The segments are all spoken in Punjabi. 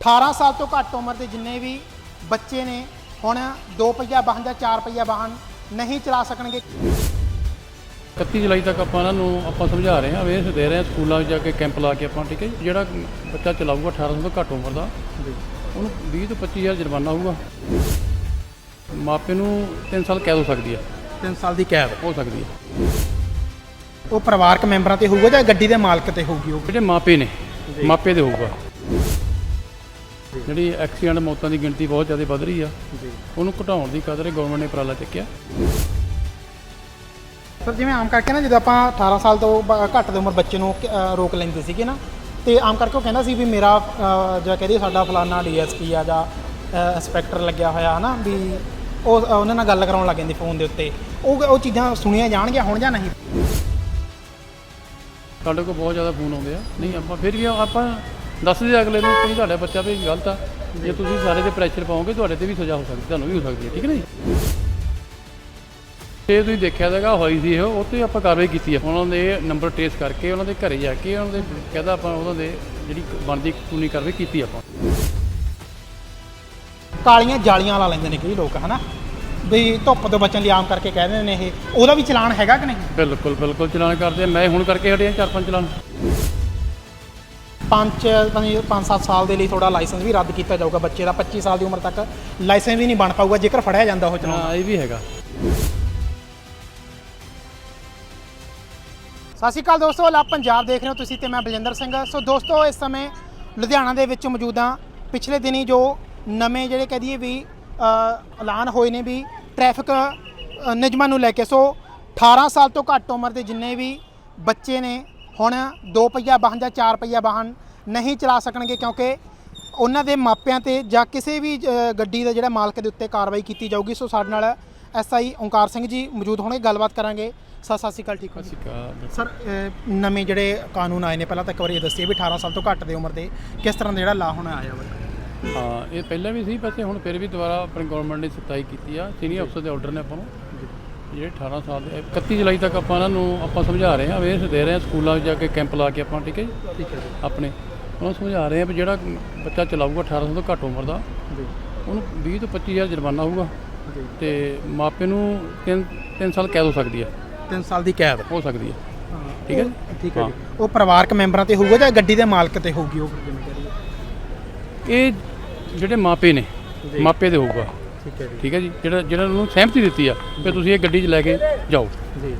18 ਸਾਲ ਤੋਂ ਘੱਟ ਉਮਰ ਦੇ ਜਿੰਨੇ ਵੀ ਬੱਚੇ ਨੇ ਹੁਣ ਦੋ ਪਹੀਆ ਵਾਹਨ ਜਾਂ ਚਾਰ ਪਹੀਆ ਵਾਹਨ ਨਹੀਂ ਚਲਾ ਸਕਣਗੇ। 31 ਜੁਲਾਈ ਤੱਕ ਆਪਾਂ ਇਹਨਾਂ ਨੂੰ ਆਪਾਂ ਸਮਝਾ ਰਹੇ ਹਾਂ ਅਵੇਅਰਨੈਸ ਦੇ ਰਹੇ ਹਾਂ ਸਕੂਲਾਂ ਵਿੱਚ ਜਾ ਕੇ ਕੈਂਪ ਲਾ ਕੇ ਆਪਾਂ ਠੀਕ ਹੈ ਜੀ। ਜਿਹੜਾ ਬੱਚਾ ਚਲਾਊਗਾ 18 ਸਾਲ ਤੋਂ ਘੱਟ ਉਮਰ ਦਾ ਉਹਨੂੰ 20 ਤੋਂ 25000 ਜੁਰਮਾਨਾ ਹੋਊਗਾ। ਮਾਪੇ ਨੂੰ 3 ਸਾਲ ਕੈਦ ਹੋ ਸਕਦੀ ਹੈ। 3 ਸਾਲ ਦੀ ਕੈਦ। ਹੋ ਸਕਦੀ ਹੈ। ਉਹ ਪਰਿਵਾਰਕ ਮੈਂਬਰਾਂ ਤੇ ਹੋਊਗਾ ਜਾਂ ਗੱਡੀ ਦੇ ਮਾਲਕ ਤੇ ਹੋਊਗੀ ਉਹ? ਜਿਹੜੇ ਮਾਪੇ ਨੇ ਮਾਪੇ ਦੇ ਹੋਊਗਾ। ਜਿਹੜੀ ਐਕਸੀਡੈਂਟ ਮੌਤਾਂ ਦੀ ਗਿਣਤੀ ਬਹੁਤ ਜ਼ਿਆਦਾ ਵੱਧ ਰਹੀ ਆ। ਉਹਨੂੰ ਘਟਾਉਣ ਦੀ ਕਦਰ ਗਵਰਨਮੈਂਟ ਨੇ ਉਪਰਾਲਾ ਚੱਕਿਆ। ਸਰ ਜਿਵੇਂ ਆਮ ਕਰਕੇ ਨਾ ਜਦੋਂ ਆਪਾਂ 18 ਸਾਲ ਤੋਂ ਘੱਟ ਦੀ ਉਮਰ ਬੱਚੇ ਨੂੰ ਰੋਕ ਲੈਂਦੇ ਸੀਗੇ ਨਾ ਤੇ ਆਮ ਕਰਕੇ ਉਹ ਕਹਿੰਦਾ ਸੀ ਵੀ ਮੇਰਾ ਜਾਂ ਕਹਦੇ ਸਾਡਾ ਫਲਾਨਾ ਡੀਐਸਪੀ ਆ ਜਾਂ ਇੰਸਪੈਕਟਰ ਲੱਗਿਆ ਹੋਇਆ ਹਨਾ ਵੀ ਉਹ ਉਹਨਾਂ ਨਾਲ ਗੱਲ ਕਰਾਉਣ ਲੱਗ ਜਾਂਦੇ ਫੋਨ ਦੇ ਉੱਤੇ। ਉਹ ਉਹ ਚੀਜ਼ਾਂ ਸੁਣੀਆਂ ਜਾਣਗੀਆਂ ਹੁਣ ਜਾਂ ਨਹੀਂ? ਸਾਡੇ ਕੋਲ ਬਹੁਤ ਜ਼ਿਆਦਾ ਫੋਨ ਆਉਂਦੇ ਆ। ਨਹੀਂ ਆਪਾਂ ਫਿਰ ਵੀ ਆਪਾਂ ਦੱਸਦੇ ਅਗਲੇ ਨੂੰ ਕਿ ਤੁਹਾਡਾ ਬੱਚਾ ਵੀ ਗਲਤ ਆ। ਜੇ ਤੁਸੀਂ ਸਾਰੇ ਤੇ ਪ੍ਰੈਸ਼ਰ ਪਾਓਗੇ ਤੁਹਾਡੇ ਤੇ ਵੀ ਸਜ਼ਾ ਹੋ ਸਕਦੀ ਤੁਹਾਨੂੰ ਵੀ ਹੋ ਸਕਦੀ ਹੈ ਠੀਕ ਹੈ ਨਾ ਜੀ ਤੇ ਤੁਸੀਂ ਦੇਖਿਆ ਜਾਗਾ ਹੋਈ ਸੀ ਇਹ ਉਹ ਤੇ ਆਪਾਂ ਕਾਰਵਾਈ ਕੀਤੀ ਹੈ ਉਹਨਾਂ ਦੇ ਨੰਬਰ ਟ੍ਰੇਸ ਕਰਕੇ ਉਹਨਾਂ ਦੇ ਘਰੇ ਜਾ ਕੇ ਉਹਨਾਂ ਦੇ ਕਹਿੰਦਾ ਆਪਾਂ ਉਹਨਾਂ ਦੇ ਜਿਹੜੀ ਬਣਦੀ ਕਾਨੂੰਨੀ ਕਾਰਵਾਈ ਕੀਤੀ ਆਪਾਂ। ਕਾਲੀਆਂ ਜਾਲੀਆਂ ਲਾ ਲੈਂਦੇ ਨੇ ਕਈ ਲੋਕ ਹਨਾ? ਵੀ ਧੁੱਪ ਤੋਂ ਬਚਣ ਲਈ ਆਮ ਕਰਕੇ ਕਹਿੰਦੇ ਨੇ ਇਹ। ਉਹਦਾ ਵੀ ਚਲਾਨ ਹੈਗਾ ਕਿ ਨਹੀਂ? ਬਿਲਕੁਲ ਬਿਲਕੁਲ ਚਲਾਨ ਕਰਦੇ ਆ। ਮੈਂ ਹੁਣ ਕਰਕੇ ਹਟਿਆ ਚਾਰ ਪੰਜ ਚਲਾਨ। ਪੰਜ ਪੰਜ 5-7 ਸਾਲ ਦੇ ਲਈ ਤੁਹਾਡਾ ਲਾਇਸੈਂਸ ਵੀ ਰੱਦ ਕੀਤਾ ਜਾਊਗਾ ਬੱਚੇ ਦਾ 25 ਸਾਲ ਦੀ ਉਮਰ ਤੱਕ ਲਾਇਸੈਂਸ ਵੀ ਨਹੀਂ ਬਣ ਪਾਊਗਾ ਜੇਕਰ ਫੜਿਆ ਜਾਂਦਾ ਉਹ ਚਲਾਉਣ। ਹਾਂ ਇਹ ਵੀ ਹੈਗਾ। ਸਤਿ ਸ਼੍ਰੀ ਅਕਾਲ ਦੋਸਤੋ ਲਾ ਪੰਜਾਬ ਦੇਖ ਰਹੇ ਹੋ ਤੁਸੀਂ ਤੇ ਮੈਂ ਬਲਜਿੰਦਰ ਸਿੰਘ। ਸੋ ਦੋਸਤੋ ਇਸ ਸਮੇਂ ਲੁਧਿਆਣਾ ਦੇ ਵਿੱਚ ਮੌਜੂਦ ਹਾਂ। ਪਿਛਲੇ ਦਿਨੀ ਜੋ ਨਵੇਂ ਜਿਹੜੇ ਕਹਿ ਦਈਏ ਵੀ ਐਲਾਨ ਹੋਏ ਨੇ ਵੀ ਟ੍ਰੈਫਿਕ ਨਿਯਮਾਂ ਨੂੰ ਲੈ ਕੇ ਸੋ 18 ਸਾਲ ਤੋਂ ਘੱਟ ਉਮਰ ਦੇ ਜਿੰਨੇ ਵੀ ਬੱਚੇ ਨੇ ਹੁਣ ਦੋ ਪਹੀਆ ਵਾਹਨ ਜਾਂ ਚਾਰ ਪਹੀਆ ਵਾਹਨ ਨਹੀਂ ਚਲਾ ਸਕਣਗੇ ਕਿਉਂਕਿ ਉਹਨਾਂ ਦੇ ਮਾਪਿਆਂ ਤੇ ਜਾਂ ਕਿਸੇ ਵੀ ਗੱਡੀ ਦਾ ਜਿਹੜਾ ਮਾਲਕ ਦੇ ਉੱਤੇ ਕਾਰਵਾਈ ਕੀਤੀ ਜਾਊਗੀ। ਸੋ ਸਾਡੇ ਨਾਲ ਐਸਆਈ ਓਂਕਾਰ ਸਿੰਘ ਜੀ ਮੌਜੂਦ ਹੋਣਗੇ ਗੱਲਬਾਤ ਕਰਾਂਗੇ। ਸਤਿ ਸ਼੍ਰੀ ਅਕਾਲ ਠੀਕ ਹੋ ਜੀ? ਸਿੱਕਾ ਸਰ ਨਵੇਂ ਜਿਹੜੇ ਕਾਨੂੰਨ ਆਏ ਨੇ ਪਹਿਲਾਂ ਤਾਂ ਇੱਕ ਵਾਰੀ ਇਹ ਦੱਸਿਓ ਵੀ 18 ਸਾਲ ਤੋਂ ਘੱਟ ਦੀ ਉਮਰ ਦੇ ਕਿਸ ਤਰ੍ਹਾਂ ਦਾ ਜਿਹੜਾ ਲਾ ਹੁਣ ਆਇਆ ਵਾ? ਹਾਂ ਇਹ ਪਹਿਲਾਂ ਵੀ ਸੀ ਵੈਸੇ ਹੁਣ ਫਿਰ ਵੀ ਦੁਬਾਰਾ ਆਪਣੀ ਗਵਰਨਮੈਂਟ ਨੇ ਸਖਤਾਈ ਕੀਤੀ ਆ। ਸੀਨੀਅਰ ਅਫਸਰ ਦੇ ਆਰਡਰ ਨੇ ਆਪਾਂ ਨੂੰ। ਜਿਹੜੇ 18 ਸਾਲ ਦੇ 31 ਜੁਲਾਈ ਤੱਕ ਆਪਾਂ ਇਹਨਾਂ ਨੂੰ ਆਪਾਂ ਸਮਝਾ ਰਹੇ ਹਾਂ ਅਵੇਅਰਨੈਸ ਦੇ ਰਹੇ ਹਾਂ ਸਕੂਲਾਂ ਵਿੱਚ ਜਾ ਕੇ ਕੈਂਪ ਲਾ ਕੇ ਆਪਾਂ ਠੀਕ ਹੈ ਜੀ? ਠੀਕ ਹੈ ਆਪਣੇ। ਉਹਨਾਂ ਨੂੰ ਸਮਝਾ ਰਹੇ ਹਾਂ ਵੀ ਜਿਹੜਾ ਬੱਚਾ ਚਲਾਊਗਾ 18 ਸਾਲ ਤੋਂ ਘੱਟ ਉਮਰ ਦਾ ਜੀ। ਉਹਨੂੰ 20 ਤੋਂ 25000 ਜੁਰਮਾਨਾ ਹੋਊਗਾ। ਤੇ ਮਾਪੇ ਨੂੰ 3 3 ਸਾਲ ਕੈਦ ਹੋ ਸਕਦੀ ਹੈ। 3 ਸਾਲ ਦੀ ਕੈਦ। ਹੋ ਸਕਦੀ ਹੈ। ਠੀਕ ਹੈ? ਠੀਕ ਹੈ ਉਹ ਪਰਿਵਾਰਕ ਮੈਂਬਰਾਂ ਤੇ ਹੋਊਗਾ ਜਾਂ ਗੱਡੀ ਦੇ ਮਾਲਕ ਤੇ ਹੋਊਗੀ ਉਹ? ਇਹ ਜਿਹੜੇ ਮਾਪੇ ਨੇ ਮਾਪੇ ਦੇ ਹੋਊਗਾ। ਠੀਕ ਹੈ ਜੀ। ਠੀਕ ਹੈ ਜੀ? ਜਿਹੜਾ ਜਿਹੜਾ ਉਹਨੂੰ ਸਹਿਮਤੀ ਦਿੱਤੀ ਆ ਵੀ ਤੁਸੀਂ ਇਹ ਗੱਡੀ 'ਚ ਲੈ ਕੇ ਜਾਓ। ਜੀ।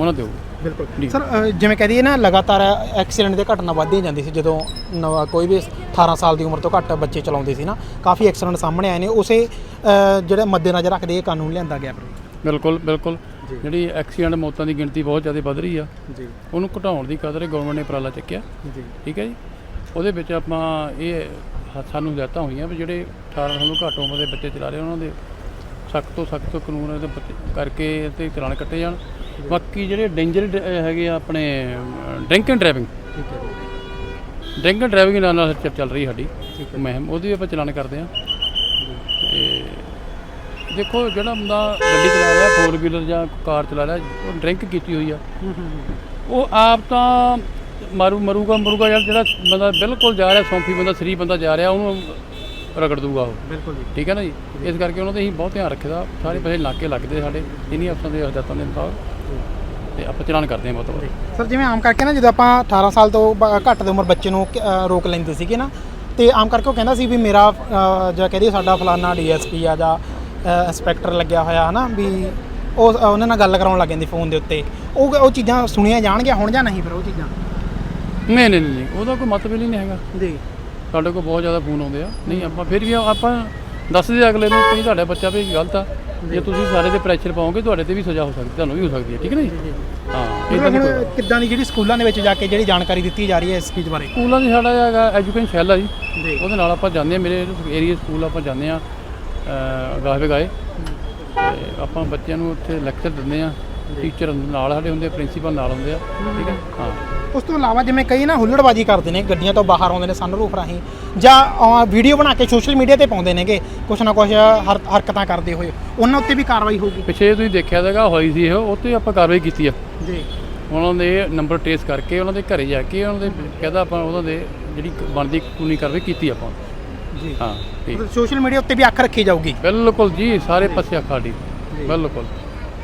ਉਹਨਾਂ ਦੇ ਹੋਊਗਾ ਬਿਲਕੁਲ। ਸਰ ਜਿਵੇਂ ਕਹਿ ਦਈਏ ਨਾ ਲਗਾਤਾਰ ਐਕਸੀਡੈਂਟ ਦੇ ਘਟਨਾ ਵੱਧਦੀ ਜਾਂਦੀ ਸੀ ਜਦੋਂ ਨਵਾਂ ਕੋਈ ਵੀ 18 ਸਾਲ ਦੀ ਉਮਰ ਤੋਂ ਘੱਟ ਬੱਚੇ ਚਲਾਉਂਦੇ ਸੀ ਨਾ ਕਾਫੀ ਐਕਸੀਡੈਂਟ ਸਾਹਮਣੇ ਆਏ ਨੇ। ਉਸੇ ਅਹ ਜਿਹੜੇ ਮੱਦੇਨਜ਼ਰ ਰੱਖਦੇ ਇਹ ਕਾਨੂੰਨ ਲਿਆਂਦਾ ਗਿਆ ਫਿਰ। ਬਿਲਕੁਲ ਬਿਲਕੁਲ। ਜੀ। ਜਿਹੜੀ ਐਕਸੀਡੈਂਟ ਮੌਤਾਂ ਦੀ ਗਿਣਤੀ ਬਹੁਤ ਜ਼ਿਆਦਾ ਵੱਧ ਰਹੀ ਆ। ਜੀ। ਉਹਨੂੰ ਘਟਾਉਣ ਦੀ ਕਦਰ ਗਵਰਨਮੈਂਟ ਨੇ ਉਪਰਾਲਾ ਚੱਕਿਆ। ਜੀ। ਠੀਕ ਹੈ ਜੀ? ਉਹਦੇ ਵਿੱਚ ਆਪਾਂ ਇਹ ਹ- ਸਾਨੂੰ ਹਦਾਇਤਾਂ ਹੋਈਆਂ ਵੀ ਜਿਹੜੇ 18 ਸਾਲ ਤੋਂ ਘੱਟ ਉਮਰ ਦੇ ਬੱਚੇ ਚਲਾ ਰਹੇ ਉਹਨਾਂ ਦੇ ਸਖਤ ਤੋਂ ਸਖਤ ਕਾਨੂੰਨ ਬੱਚੇ ਕਰਕੇ ਤੇ ਚਲਾਨ ਕੱਟੇ ਜਾਣ। ਬਾਕੀ ਜਿਹੜੇ ਡੇਂਜਰ ਹੈਗੇ ਆ ਆਪਣੇ drink and driving drink and driving ਨਾਲ ਨਾਲ ਚੱਲ ਰਹੀ ਸਾਡੀ। ਮੁਹਿੰਮ ਉਹਦੀ ਵੀ ਆਪਾਂ ਚਲਾਨ ਕਰਦੇ ਹਾਂ। ਤੇ ਦੇਖੋ ਜਿਹੜਾ ਬੰਦਾ ਗੱਡੀ ਚਲਾ ਰਿਹਾ ਫੋਰ ਵੀਲਰ ਜਾਂ ਕਾਰ ਚਲਾ ਰਿਹਾ ਉਹ ਡਰਿੰਕ ਕੀਤੀ ਹੋਈ ਆ। ਉਹ ਆਪ ਤਾਂ ਮਾਰੂ ਮਰੂਗਾ ਮਰੂਗਾ ਯਾਰ ਜਿਹੜਾ ਬੰਦਾ ਬਿਲਕੁਲ ਜਾ ਰਿਹਾ ਸੌਂਫੀ ਬੰਦਾ ਸਰੀ ਬੰਦਾ ਜਾ ਰਿਹਾ ਉਹਨੂੰ ਰਗੜ ਦੂਗਾ ਉਹ। ਬਿਲਕੁਲ ਜੀ। ਠੀਕ ਹੈ ਨਾ ਜੀ? ਇਸ ਕਰਕੇ ਉਹਨਾਂ ਦੇ ਅਸੀਂ ਬਹੁਤ ਧਿਆਨ ਰੱਖੀਦਾ। ਸਾਰੇ ਪਾਸੇ ਨਾਕੇ ਲੱਗਦੇ ਸਾਡੇ। ਇਨੀ ਅਫਸਰਾਂ ਦੇ ਹਦਾਇਤਾਂ ਦੇ ਮੁਤਾਬਕ। ਤੇ ਆਪਾਂ ਚਲਾਨ ਕਰਦੇ ਹਾਂ ਬਹੁਤ ਸਰ ਜਿਵੇਂ ਆਮ ਕਰਕੇ ਨਾ ਜਦੋਂ ਆਪਾਂ 18 ਸਾਲ ਤੋਂ ਘੱਟ ਦੀ ਉਮਰ ਬੱਚੇ ਨੂੰ ਰੋਕ ਲੈਂਦੇ ਸੀਗੇ ਨਾ ਤੇ ਆਮ ਕਰਕੇ ਉਹ ਕਹਿੰਦਾ ਸੀ ਵੀ ਮੇਰਾ ਜਾਂ ਕਹਦੇ ਸਾਡਾ ਫਲਾਨਾ ਡੀਐਸਪੀ ਆ ਜਾਂ ਇੰਸਪੈਕਟਰ ਲੱਗਿਆ ਹੋਇਆ ਹਨਾ ਵੀ ਉਹ ਉਹਨਾਂ ਨਾਲ ਗੱਲ ਕਰਾਉਣ ਲੱਗ ਜਾਂਦੇ ਫੋਨ ਦੇ ਉੱਤੇ। ਉਹ ਉਹ ਚੀਜ਼ਾਂ ਸੁਣੀਆਂ ਜਾਣਗੀਆਂ ਹੁਣ ਜਾਂ ਨਹੀਂ ਫਿਰ ਉਹ ਚੀਜ਼ਾਂ? ਨਹੀਂ ਨਹੀਂ ਨਹੀਂ ਉਹਦਾ ਕੋਈ ਮਤਲਬ ਹੀ ਨਹੀਂ ਹੈਗਾ। ਜੀ। ਸਾਡੇ ਕੋਲ ਬਹੁਤ ਜ਼ਿਆਦਾ ਫੋਨ ਆਉਂਦੇ ਆ। ਨਹੀਂ ਆਪਾਂ ਫਿਰ ਵੀ ਆਪਾਂ ਦੱਸਦੇ ਅਗਲੇ ਨੂੰ ਕਿ ਤੁਹਾਡਾ ਬੱਚਾ ਵੀ ਗਲਤ ਆ। ਜੇ। ਤੁਸੀਂ ਸਾਰੇ ਤੇ ਪ੍ਰੈਸ਼ਰ ਪਾਓਗੇ ਤੁਹਾਡੇ ਤੇ ਵੀ ਸਜ਼ਾ ਹੋ ਸਕਦੀ ਤੁਹਾਨੂੰ ਵੀ ਹੋ ਸਕਦੀ ਹੈ। ਠੀਕ ਹੈ ਜੀ ਹਾਂ ਇਦਾਂ ਦੀ ਕੋਈ ਕਿੱਦਾਂ ਦੀ ਜਿਹੜੀ ਸਕੂਲਾਂ ਦੇ ਵਿੱਚ ਜਾ ਕੇ ਜਿਹੜੀ ਜਾਣਕਾਰੀ ਦਿੱਤੀ ਜਾ ਰਹੀ ਹੈ ਇਸ ਚੀਜ਼ ਬਾਰੇ? ਸਕੂਲਾਂ ਦੀ ਸਾਡਾ ਹੈਗਾ ਐਜੂਕੇਸ਼ਨ ਸੈੱਲ ਆ ਜੀ। ਉਹਦੇ ਨਾਲ ਆਪਾਂ ਜਾਂਦੇ ਆ ਮੇਰੇ ਏਰੀਆ ਸਕੂਲ ਆਪਾਂ ਜਾਂਦੇ ਆ ਗਾਹਵੇ ਗਾਏ ਆਪਾਂ ਬੱਚਿਆਂ ਨੂੰ ਉੱਥੇ ਲੈਕਚਰ ਦਿੰਦੇ ਆ ਟੀਚਰ ਨਾਲ ਸਾਡੇ ਹੁੰਦੇ ਪ੍ਰਿੰਸੀਪਲ ਨਾਲ ਹੁੰਦੇ ਆ ਠੀਕ ਹੈ ਹਾਂ। ਉਸ ਤੋਂ ਇਲਾਵਾ ਜਿਵੇਂ ਕਈ ਨਾ ਹੁੱਲੜਬਾਜੀ ਕਰਦੇ ਨੇ ਗੱਡੀਆਂ ਤੋਂ ਬਾਹਰ ਆਉਂਦੇ ਨੇ ਸਨਰੂਫ ਰਾਹੀਂ ਜਾਂ ਵੀਡੀਓ ਬਣਾ ਕੇ ਸੋਸ਼ਲ ਮੀਡੀਆ ਤੇ ਪਾਉਂਦੇ ਨੇਗੇ ਕੁਛ ਨਾ ਕੁਛ ਹਰ ਹਰਕਤਾਂ ਕਰਦੇ ਹੋਏ ਉਹਨਾਂ ਉੱਤੇ ਵੀ ਕਾਰਵਾਈ ਹੋਊਗੀ? ਪਿੱਛੇ ਤੁਸੀਂ ਦੇਖਿਆ ਜਾਗਾ ਹੋਈ ਸੀ ਇਹ ਉੱਤੇ ਆਪਾਂ ਕਾਰਵਾਈ ਕੀਤੀ ਆ। ਜੀ। ਉਹਨਾਂ ਦੇ ਨੰਬਰ ਟ੍ਰੇਸ ਕਰਕੇ ਉਹਨਾਂ ਦੇ ਘਰੇ ਜਾ ਕੇ ਉਹਨਾਂ ਦੇ ਕਹਿੰਦਾ ਆਪਾਂ ਉਹਨਾਂ ਦੇ ਜਿਹੜੀ ਬਣਦੀ ਕਾਨੂੰਨੀ ਕਾਰਵਾਈ ਕੀਤੀ ਆਪਾਂ। ਜੀ। ਹਾਂ ਠੀਕ। ਸੋਸ਼ਲ ਮੀਡੀਆ ਉੱਤੇ ਵੀ ਅੱਖ ਰੱਖੀ ਜਾਊਗੀ? ਬਿਲਕੁਲ ਜੀ ਸਾਰੇ ਪਾਸੇ ਅੱਖਾਂ ਦੀ ਬਿਲਕੁਲ।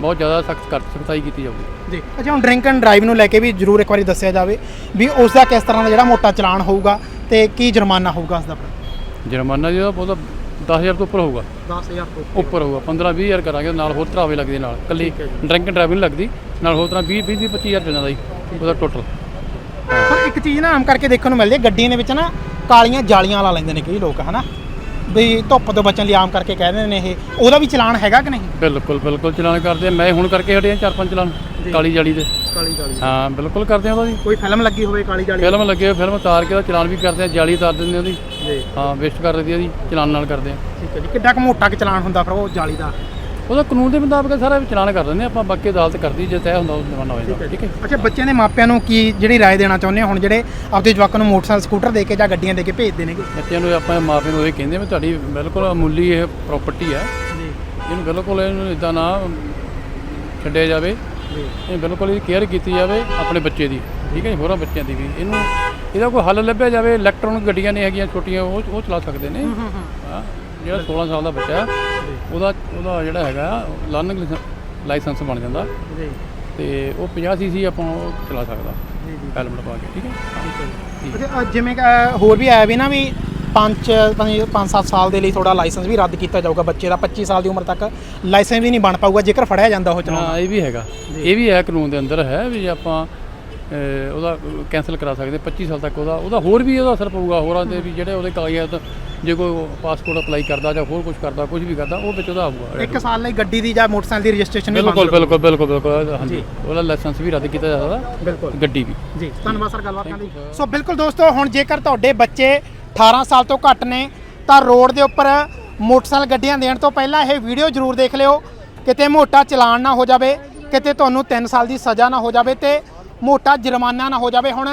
ਬਹੁਤ ਜ਼ਿਆਦਾ ਸਖਤ ਕਰ ਸਖਤਾਈ ਕੀਤੀ ਜਾਊਗੀ। ਜੀ। ਅੱਛਾ ਹੁਣ ਡਰਿੰਕ ਐਂਡ ਡਰਾਈਵ ਨੂੰ ਲੈ ਕੇ ਵੀ ਜ਼ਰੂਰ ਇੱਕ ਵਾਰੀ ਦੱਸਿਆ ਜਾਵੇ ਵੀ ਉਸ ਦਾ ਕਿਸ ਤਰ੍ਹਾਂ ਦਾ ਜਿਹੜਾ ਮੋਟਾ ਚਲਾਨ ਹੋਊਗਾ ਤੇ ਕੀ ਜੁਰਮਾਨਾ ਹੋਊਗਾ ਉਸ ਦਾ ਜੁਰਮਾਨਾ ਜਿਹੜਾ ਉਹਦਾ 10000 ਤੋਂ ਉੱਪਰ ਹੋਊਗਾ। 10000 ਤੋਂ ਉੱਪਰ। ਹੋਊਗਾ 15 20000 ਕਰਾਂਗੇ ਨਾਲ ਹੋਰ ਤਰਾਵੇ ਲੱਗਦੇ ਨਾਲ। ਕੱਲੀ ਡਰਿੰਕ ਐਂਡ ਡਰਾਈਵਿੰਗ ਲੱਗਦੀ ਨਾਲ ਹੋਰ ਤਰ੍ਹਾਂ 20 20 25000 ਚੱਲ ਜਾਂਦਾ ਜੀ ਉਹਦਾ ਟੋਟਲ ਪਰ ਇੱਕ ਚੀਜ਼ ਨਾ ਆਮ ਕਰਕੇ ਦੇਖਣ ਨੂੰ ਮਿਲਦੀ ਹੈ ਗੱਡੀਆਂ ਦੇ ਵਿੱਚ ਨਾ ਕਾਲੀਆਂ ਜਾਲੀਆਂ ਲਾ ਲੈਂਦੇ ਨੇ ਕਈ ਲੋਕ ਹਨਾ? ਵੀ ਧੁੱਪ ਤੋਂ ਬਚਣ ਲਈ ਆਮ ਕਰਕੇ ਕਹਿੰਦੇ ਨੇ ਇਹ। ਉਹਦਾ ਵੀ ਚਲਾਨ ਹੈਗਾ ਕਿ ਨਹੀਂ? ਬਿਲਕੁਲ ਬਿਲਕੁਲ ਚਲਾਨ ਕਰਦੇ ਆ। ਮੈਂ ਹੁਣ ਕਰਕੇ ਹਟੇ ਆ ਚਾਰ ਪੰਜ ਚਲਾਨ ਕਾਲੀ ਜਾਲੀ ਦੇ। ਕਾਲੀ ਜਾਲੀ ਹਾਂ ਬਿਲਕੁਲ ਕਰਦੇ ਆ ਉਹਦਾ ਜੀ। ਕੋਈ ਫਿਲਮ ਲੱਗੀ ਹੋਵੇ ਕਾਲੀ ਜਾਲੀ ਫਿਲਮ ਲੱਗੇ ਹੋਏ, ਫਿਲਮ ਉਤਾਰ ਕੇ ਉਹਦਾ ਚਲਾਨ ਵੀ ਕਰਦੇ ਆ ਜਾਲੀ ਉਤਾਰ ਦਿੰਦੇ ਆ ਉਹਦੀ। ਜੀ। ਹਾਂ ਵੇਸਟ ਕਰ ਦਿੰਦੀ ਆ ਜੀ ਚਲਾਨ ਨਾਲ ਕਰਦੇ ਆ। ਠੀਕ ਹੈ ਜੀ। ਕਿੱਡਾ ਕੁ ਮੋਟਾ ਕੁ ਚਲਾਨ ਹੁੰਦਾ ਫਿਰ ਉਹ ਜਾਲੀ ਦਾ? ਉਹਦਾ ਕਾਨੂੰਨ ਦੇ ਮੁਤਾਬਕ ਸਾਰਾ ਚਲਾਨ ਕਰ ਦਿੰਦੇ ਆਪਾਂ ਬਾਕੀ ਅਦਾਲਤ ਕਰਦੀ ਜੇ ਤੈਅ ਹੁੰਦਾ ਉਹ ਜਮਾਨਾ ਹੋਏਗਾ ਠੀਕ ਹੈ ਅੱਛਾ ਬੱਚਿਆਂ ਦੇ ਮਾਪਿਆਂ ਨੂੰ ਕੀ ਜਿਹੜੀ ਰਾਏ ਦੇਣਾ ਚਾਹੁੰਦੇ ਹੋ? ਹੁਣ ਜਿਹੜੇ ਆਪਦੇ ਜਵਾਕਾਂ ਨੂੰ ਮੋਟਰਸਾਈਕਲ ਸਕੂਟਰ ਦੇ ਕੇ ਜਾਂ ਗੱਡੀਆਂ ਦੇ ਕੇ ਭੇਜਦੇ ਨੇਗੇ। ਬੱਚਿਆਂ ਨੂੰ ਆਪਾਂ ਮਾਪੇ ਨੂੰ ਇਹ ਕਹਿੰਦੇ ਵੀ ਤੁਹਾਡੀ ਬਿਲਕੁਲ ਅਮੁੱਲੀ ਇਹ ਪ੍ਰਾਪਰਟੀ ਹੈ। ਜੀ। ਇਹਨੂੰ ਬਿਲਕੁਲ ਇਹਨੂੰ ਇਦਾਂ ਨਾ ਛੱਡਿਆ ਜਾਵੇ। ਇਹ ਬਿਲਕੁਲ ਇਹਦੀ ਕੇਅਰ ਕੀਤੀ ਜਾਵੇ ਆਪਣੇ ਬੱਚੇ ਦੀ। ਠੀਕ ਹੈ ਜੀ ਹੋਰਾਂ ਬੱਚਿਆਂ ਦੀ ਵੀ। ਇਹਨੂੰ ਇਹਦਾ ਕੋਈ ਹੱਲ ਲੱਭਿਆ ਜਾਵੇ ਇਲੈਕਟ੍ਰੋਨਿਕ ਗੱਡੀਆਂ ਨੇ ਹੈਗੀਆਂ ਛੋਟੀਆਂ ਉਹ ਉਹ ਚਲਾ ਸਕਦੇ ਨੇ। ਹਾਂ ਜਿਹੜਾ 16 ਸਾਲ ਦਾ ਬੱਚਾ ਹੈ, ਉਹਦਾ ਉਹਦਾ ਜਿਹੜਾ ਹੈਗਾ ਲਰਨਿੰਗ ਲਾਇਸੈਂਸ ਬਣ ਜਾਂਦਾ। ਜੀ। ਤੇ ਉਹ 50 ਸੀਸੀ ਆਪਾਂ ਉਹ ਚਲਾ ਸਕਦਾ। ਜੀ ਜੀ। ਹੈਲਮਟ ਪਾ ਕੇ ਠੀਕ ਹੈ? ਅੱਛਾ, ਅ, ਜਿਵੇਂ ਹੋਰ ਵੀ ਆਇਆ ਵੀ ਨਾ ਵੀ 5 5-7 ਸਾਲ ਦੇ ਲਈ ਤੁਹਾਡਾ ਲਾਇਸੈਂਸ ਵੀ ਰੱਦ ਕੀਤਾ ਜਾਊਗਾ ਬੱਚੇ ਦਾ 25 ਸਾਲ ਦੀ ਉਮਰ ਤੱਕ ਲਾਇਸੈਂਸ ਵੀ ਨਹੀਂ ਬਣ ਪਾਊਗਾ ਜੇਕਰ ਫੜਿਆ ਜਾਂਦਾ ਉਹ ਚਲਾਉਂਦਾ ਹਾਂ ਇਹ ਵੀ ਹੈਗਾ। ਇਹ ਵੀ ਹੈ ਕਾਨੂੰਨ ਦੇ ਅੰਦਰ ਹੈ ਵੀ ਆਪਾਂ ਉਹਦਾ ਕੈਨਸਲ ਕਰਾ ਸਕਦੇ 25 ਸਾਲ ਤੱਕ ਉਹਦਾ ਉਹਦਾ ਹੋਰ ਵੀ ਉਹਦਾ ਅਸਰ ਪਊਗਾ ਹੋਰਾਂ ਦੇ ਵੀ ਜਿਹੜੇ ਉਹਦੇ ਕਾਗਜ਼ਾਤ ਜੇ ਕੋਈ ਪਾਸਪੋਰਟ ਅਪਲਾਈ ਕਰਦਾ ਜਾਂ ਹੋਰ ਕੁਝ ਕਰਦਾ ਕੁਝ ਵੀ ਕਰਦਾ ਉਹ ਵਿੱਚ ਉਹਦਾ ਆਊਗਾ ਇੱਕ ਸਾਲ ਲਈ ਗੱਡੀ ਦੀ ਜਾਂ ਮੋਟਰਸਾਈਕਲ ਦੀ ਰਜਿਸਟ੍ਰੇਸ਼ਨ ਵੀ ਬਿਲਕੁਲ ਬਿਲਕੁਲ ਬਿਲਕੁਲ ਬਿਲਕੁਲ ਹਾਂਜੀ। ਉਹਦਾ ਲਾਇਸੈਂਸ ਵੀ ਰੱਦ ਕੀਤਾ ਜਾ ਸਕਦਾ ਗੱਡੀ ਵੀ। ਜੀ ਧੰਨਵਾਦ ਸਰ ਗੱਲਬਾਤ ਕਰਨ ਲਈ। ਸੋ ਬਿਲਕੁਲ ਦੋਸਤੋ ਹੁਣ ਜੇਕਰ ਤੁਹਾਡੇ ਬੱਚੇ 18 ਸਾਲ ਤੋਂ ਘੱਟ ਨੇ ਤਾਂ ਰੋਡ ਦੇ ਉੱਪਰ ਮੋਟਰਸਾਈਕਲ ਗੱਡੀਆਂ ਦੇਣ ਤੋਂ ਪਹਿਲਾਂ ਇਹ ਵੀਡੀਓ ਜ਼ਰੂਰ ਦੇਖ ਲਿਓ। ਕਿਤੇ ਮੋਟਾ ਚਲਾਨ ਨਾ ਹੋ ਜਾਵੇ ਕਿਤੇ ਤੁਹਾਨੂੰ 3 ਸਾਲ ਦੀ ਸਜ਼ਾ ਨਾ ਹੋ ਜਾਵੇ ਤੇ ਮੋਟਾ ਜੁਰਮਾਨਾ ਨਾ ਹੋ ਜਾਵੇ। ਹੁਣ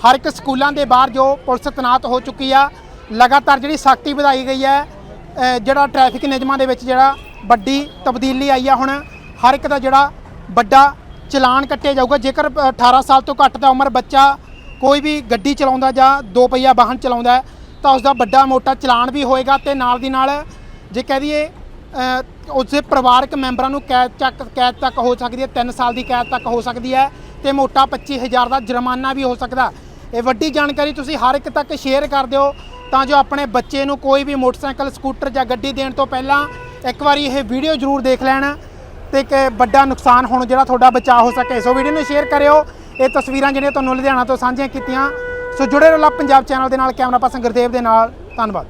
ਹਰ ਇੱਕ ਸਕੂਲਾਂ ਦੇ ਬਾਹਰ ਜੋ ਪੁਲਿਸ ਤੈਨਾਤ ਹੋ ਚੁੱਕੀ ਆ ਲਗਾਤਾਰ ਜਿਹੜੀ ਸਖਤੀ ਵਧਾਈ ਗਈ ਹੈ ਜਿਹੜਾ ਟ੍ਰੈਫਿਕ ਨਿਯਮਾਂ ਦੇ ਵਿੱਚ ਜਿਹੜਾ ਵੱਡੀ ਤਬਦੀਲੀ ਆਈ ਆ ਹੁਣ ਹਰ ਇੱਕ ਦਾ ਜਿਹੜਾ ਵੱਡਾ ਚਲਾਨ ਕੱਟਿਆ ਜਾਊਗਾ। ਜੇਕਰ ਅ, 18 ਸਾਲ ਤੋਂ ਘੱਟ ਦਾ ਉਮਰ ਬੱਚਾ ਕੋਈ ਵੀ ਗੱਡੀ ਚਲਾਉਂਦਾ ਜਾਂ ਦੋ ਪਹੀਆ ਵਾਹਨ ਚਲਾਉਂਦਾ ਤਾਂ ਉਸ ਦਾ ਵੱਡਾ ਮੋਟਾ ਚਲਾਨ ਵੀ ਹੋਏਗਾ ਤੇ ਨਾਲ ਦੀ ਨਾਲ ਜੇ ਕਹਿ ਦਈਏ ਉਸਦੇ ਪਰਿਵਾਰਕ ਮੈਂਬਰਾਂ ਨੂੰ ਕੈਦ ਤੱਕ ਕੈਦ ਤੱਕ ਹੋ ਸਕਦੀ ਹੈ 3 ਸਾਲ ਦੀ ਕੈਦ ਤੱਕ ਹੋ ਸਕਦੀ ਹੈ। ਤੇ ਮੋਟਾ 25000 ਦਾ ਜੁਰਮਾਨਾ ਵੀ ਹੋ ਸਕਦਾ। ਇਹ ਵੱਡੀ ਜਾਣਕਾਰੀ ਤੁਸੀਂ ਹਰ ਇੱਕ ਤੱਕ ਸ਼ੇਅਰ ਕਰ ਦਿਓ, ਤਾਂ ਜੋ ਆਪਣੇ ਬੱਚੇ ਨੂੰ ਕੋਈ ਵੀ ਮੋਟਰਸਾਈਕਲ, ਸਕੂਟਰ ਜਾਂ ਗੱਡੀ ਦੇਣ ਤੋਂ ਪਹਿਲਾਂ ਇੱਕ ਵਾਰੀ ਇਹ ਵੀਡੀਓ ਜ਼ਰੂਰ ਦੇਖ ਲੈਣ ਤੇ ਕਿ ਵੱਡਾ ਨੁਕਸਾਨ ਹੋਣ ਜਿਹੜਾ ਤੁਹਾਡਾ ਬਚਾਅ ਹੋ ਸਕੇ। ਸੋ ਵੀਡੀਓ ਨੂੰ ਸ਼ੇਅਰ ਕਰਿਓ। ਇਹ ਤਸਵੀਰਾਂ ਜਿਹੜੀਆਂ ਤੁਹਾਨੂੰ ਲੁਧਿਆਣਾ ਤੋਂ ਸਾਂਝੀਆਂ ਕੀਤੀਆਂ। ਸੋ ਜੁੜੇ ਰਹੋ ਲਾ ਪੰਜਾਬ ਚੈਨਲ ਦੇ ਨਾਲ, ਕੈਮਰਾ ਪਰਸਨ ਗੁਰਦੇਵ ਦੇ ਨਾਲ। ਧੰਨਵਾਦ।